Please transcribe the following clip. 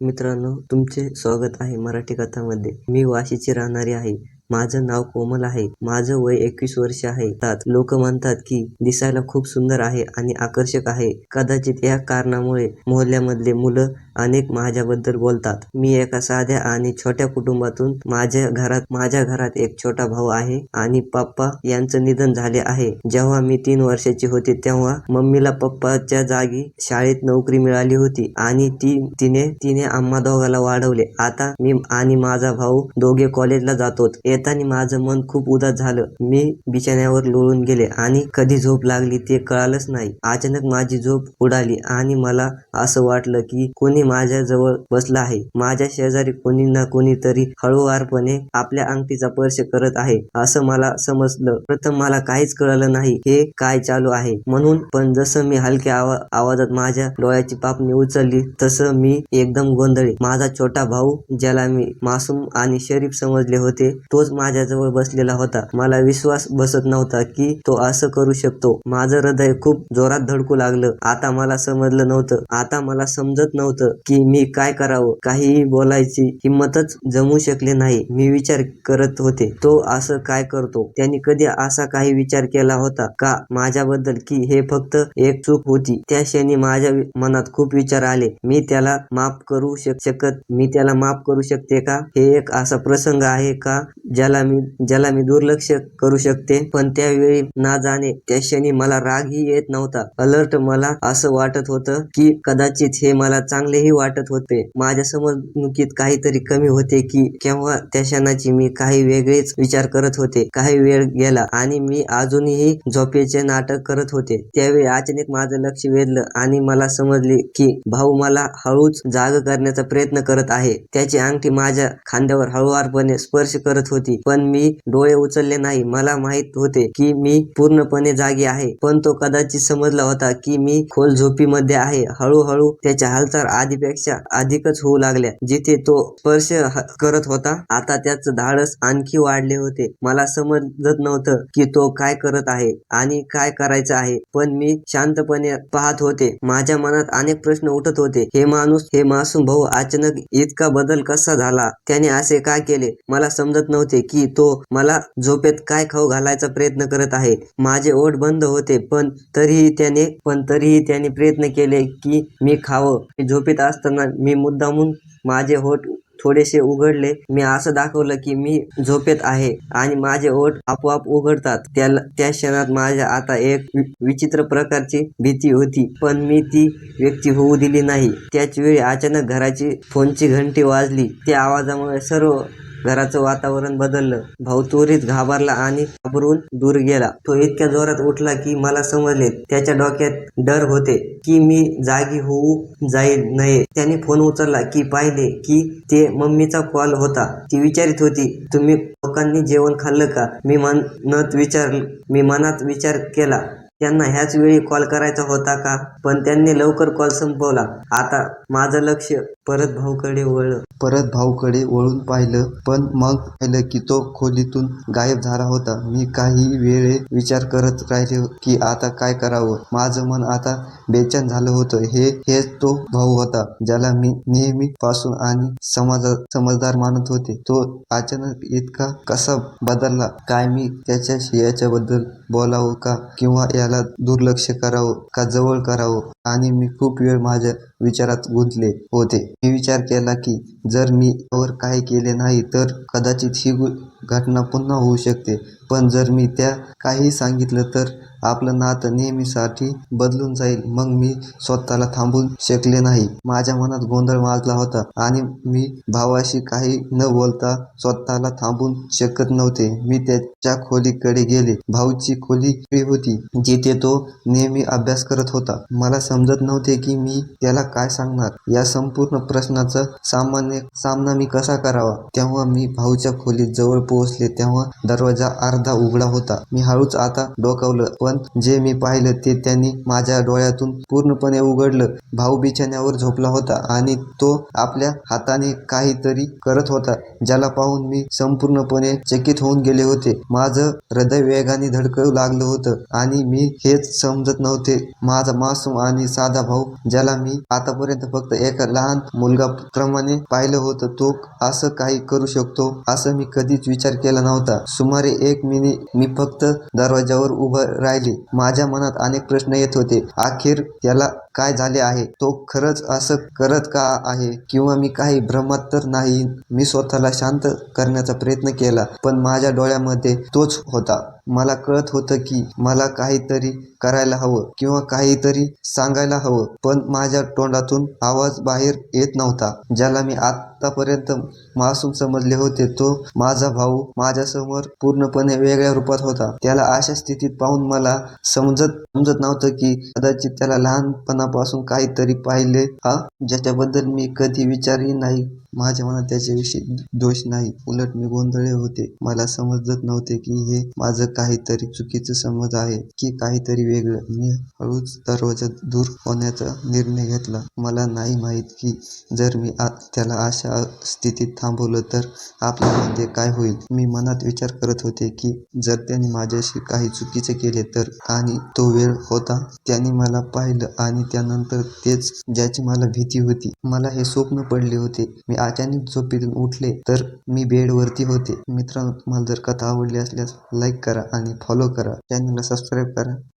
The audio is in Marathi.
मित्रांनो तुमचे स्वागत आहे मराठी कथामध्ये. मी वाशीची राहणारी आहे. माझं नाव कोमल आहे. माझं वय एकवीस वर्ष आहे. लोक म्हणतात की दिसायला खूप सुंदर आहे आणि आकर्षक आहे. कदाचित या कारणामुळे मोहल्ल्यामधले मुलं अनेक माझ्याबद्दल बोलतात. मी एका साध्या आणि छोट्या कुटुंबातून माझ्या घरात माझ्या घरात एक छोटा भाऊ आहे आणि पप्पा यांचं निधन झाले आहे. जेव्हा मी तीन वर्षाची होते तेव्हा मम्मीला पप्पाच्या जागी शाळेत नोकरी मिळाली होती आणि ती तिने तिने आम्हा दोघाला वाढवले. आता मी आणि माझा भाऊ दोघे कॉलेजला जातो येताना माझं मन खूप उदास झालं. मी बिछाण्यावर लोळून गेले आणि कधी झोप लागली ते कळालंच नाही. अचानक माझी झोप उडाली आणि मला असं वाटलं की कोणी माझ्या जवळ आहे. माझ्या शेजारी कोणी ना कोणीतरी हळूवारपणे आपल्या अंगठीचा स्पर्श करत आहे. असं मला समजलं. प्रथम मला काहीच कळलं नाही हे काय चालू आहे? म्हणून पण जसं मी हलक्या आवा आवाजात माझ्या डोळ्याची पापणी उचलली तसं मी एकदम गोंधळी. माझा छोटा भाऊ ज्याला मी मासूम आणि शरीफ समजले होते तोच माझ्याजवळ बसलेला होता. मला विश्वास बसत नव्हता की तो असं करू शकतो. माझं हृदय खूप जोरात धडकू लागलं. आता मला समजलं नव्हतं. आता मला समजत नव्हतं. की मी काय करावं? काहीही बोलायची हिंमतच जमू शकले नाही मी विचार करत होते. तो असं काय करतो? त्यांनी कधी असा काही विचार केला होता का माझ्याबद्दल की हे फक्त एक चूक होती? त्या क्षणी माझ्या मनात खूप विचार आले. मी त्याला माफ करू शक शकत मी त्याला माफ करू शकते का? हे एक असा प्रसंग आहे का ज्याला मी ज्याला मी दुर्लक्ष करू शकते? पण त्यावेळी ना जाणे त्या क्षणी मला रागही येत नव्हता. अलर्ट मला असं वाटत होतं की कदाचित हे मला चांगले चांगलेही वाटत होते. माझ्या समजणुकीत काहीतरी कमी होते की केव्हा त्या क्षणाची मी काही वेगळेच विचार करत होते. काही वेळ गेला आणि मी अजूनही झोपेचे नाटक करत होते. त्यावेळी अचानक माझं लक्ष वेधलं आणि मला समजले की भाऊ मला हळूच जाग करण्याचा प्रयत्न करत आहे. त्याची अंगठी माझ्या खांद्यावर हळूवारपणे स्पर्श करत होती. पण मी डोळे उचलले नाही. मला माहीत होते की मी पूर्णपणे जागी आहे. पण तो कदाचित समजला होता की मी खोल झोपीमध्ये आहे. हळूहळू त्याच्या हालचाल आधी आधीपेक्षा अधिकच होऊ लागल्या जिथे तो स्पर्श करत होता. आता त्याचं धाडस आणखी वाढले होते. मला समजत नव्हतं की तो काय करत आहे आणि काय करायचं आहे पण मी शांतपणे पाहत होते. माझ्या मनात अनेक प्रश्न उठत होते. हे माणूस हे मासूम भाऊ अचानक इतका बदल कसा झाला? त्याने असे काय केले? मला समजत नव्हते की तो मला झोपेत काय खाऊ घालायचा प्रयत्न करत आहे. माझे ओठ बंद होते पण तरीही त्याने पण तरीही त्याने प्रयत्न केले की मी खावं. झोपेत असताना मी मुद्दामून माझे होठ थोडेसे उघडले. मी असं दाखवलं की मी झोपेत आहे आणि माझे ओठ आपोआप उघडतात. त्याला त्या क्षणात माझ्या आता एक वि- विचित्र प्रकारची भीती होती पण मी ती व्यक्ती होऊ दिली नाही. त्याच वेळी अचानक घराची फोनची घंटी वाजली. त्या आवाजामुळे सर्व घराचं वातावरण बदललं. भाऊ त्वरित घाबरला आणि घाबरून दूर गेला. तो इतक्या जोरात उठला की मला समजले त्याच्या डोक्यात डर होते की मी जागी होऊ जाईल नये. त्याने फोन उचलला की पाहिले की ते मम्मीचा कॉल होता. ती विचारित होती तुम्ही लोकांनी जेवण खाल्लं का? मी मनात विचार मी मनात विचार केला त्यांना ह्याच वेळी कॉल करायचा होता का? पण त्यांनी लवकर कॉल संपवला. आता माझं लक्ष परत भाऊकडे वळलं. परत भाऊकडे वळून पाहिलं पण मग पाहिलं की तो खोलीतून गायब झाला होता. मी काही वेळे विचार करत राहिले की आता काय करावं? माझं मन आता बेचैन झालं होतं. हे हेच तो भाऊ होता ज्याला मी नेहमी पासून आणि समाजा समजदार मानत होते. तो अचानक इतका कसा बदलला? काय मी त्याच्याशी याच्याबद्दल बोलावं का? किंवा या याला दुर्लक्ष करावं का जवळ करावं? आणि मी खूप वेळ माझ्या विचारात गुंतले होते. मी विचार केला की जर मी यावर काही केले नाही तर कदाचित ही घटना पुन्हा होऊ शकते. पण जर मी त्या काही सांगितलं तर आपलं नातं नेहमीसाठी बदलून जाईल. मग मी स्वतःला थांबू शकले नाही. माझ्या मनात गोंधळ माजला होता आणि मी भावाशी काही न बोलता स्वतःला थांबू शकत नव्हते. मी त्याच्या खोलीकडे गेले. भाऊची खोली होती जिथे तो नेहमी अभ्यास करत होता. मला समजत नव्हते की मी त्याला काय सांगणार? या संपूर्ण प्रश्नाचा सामान्य सामना मी कसा करावा? तेव्हा मी भाऊच्या खोलीत जवळ पोहोचले तेव्हा दरवाजा अर्धा उघडा होता. मी हळूच आता डोकावलं पण जे मी पाहिलं ते त्यांनी माझ्या डोळ्यातून पूर्णपणे उघडलं. भाऊ बिछाण्यावर झोपला होता आणि तो आपल्या हाताने काहीतरी करत होता ज्याला पाहून मी संपूर्णपणे चकित होऊन गेले होते. माझं हृदय वेगाने धडकू लागलं होतं आणि मी हेच समजत नव्हते. माझा मासूम आणि साधा भाऊ ज्याला मी आतापर्यंत फक्त एका लहान मुलगा प्रमाणे पाहिलं होतं. तो असं काही करू शकतो असं मी कधीच विचार केला नव्हता. सुमारे एक मिनिट मी फक्त दरवाजावर उभं राहिले. माझ्या मनात अनेक प्रश्न येत होते. अखेर त्याला काय झाले आहे? तो खरंच असं करत का आहे? किंवा मी काही भ्रमात तर नाही? मी स्वतःला शांत करण्याचा प्रयत्न केला पण माझ्या डोळ्यामध्ये तोच होता. मला कळत होतं की मला काहीतरी करायला हवं किंवा काहीतरी सांगायला हवं पण माझ्या तोंडातून आवाज बाहेर येत नव्हता ज्याला मी आत आतापर्यंत मासूम समजले होते तो माझा भाऊ माझ्यासमोर पूर्णपणे वेगळ्या रूपात होता. त्याला अशा स्थितीत पाहून मला समजत समजत नव्हतं की कदाचित त्याला लहानपणापासून काहीतरी पाहिले. हा ज्याच्याबद्दल मी कधी विचारही नाही माझ्या मनात त्याच्याविषयी दोष नाही. उलट मी गोंधळे होते. मला समजत नव्हते की हे माझं काहीतरी चुकीचं समज आहे की काहीतरी वेगळं. मी हळूच दरवाजा दूर होण्याचा निर्णय घेतला. मला नाही माहीत की जर मी आ त्याला अशा स्थितीत थांबवलं तर आपल्यामध्ये काय होईल? मी मनात विचार करत होते की जर त्याने माझ्याशी काही चुकीचे केले तर? आणि तो वेळ होता. त्याने मला पाहिलं आणि त्यानंतर तेच ज्याची मला भीती होती. मला हे स्वप्न पडले होते. मी अचानक झोपेतून उठले तर मी बेडवरती होते. मित्रांनो तुम्हाला जर कथा आवडली असल्यास लाईक करा आणि फॉलो करा. चॅनलला सबस्क्राईब करा.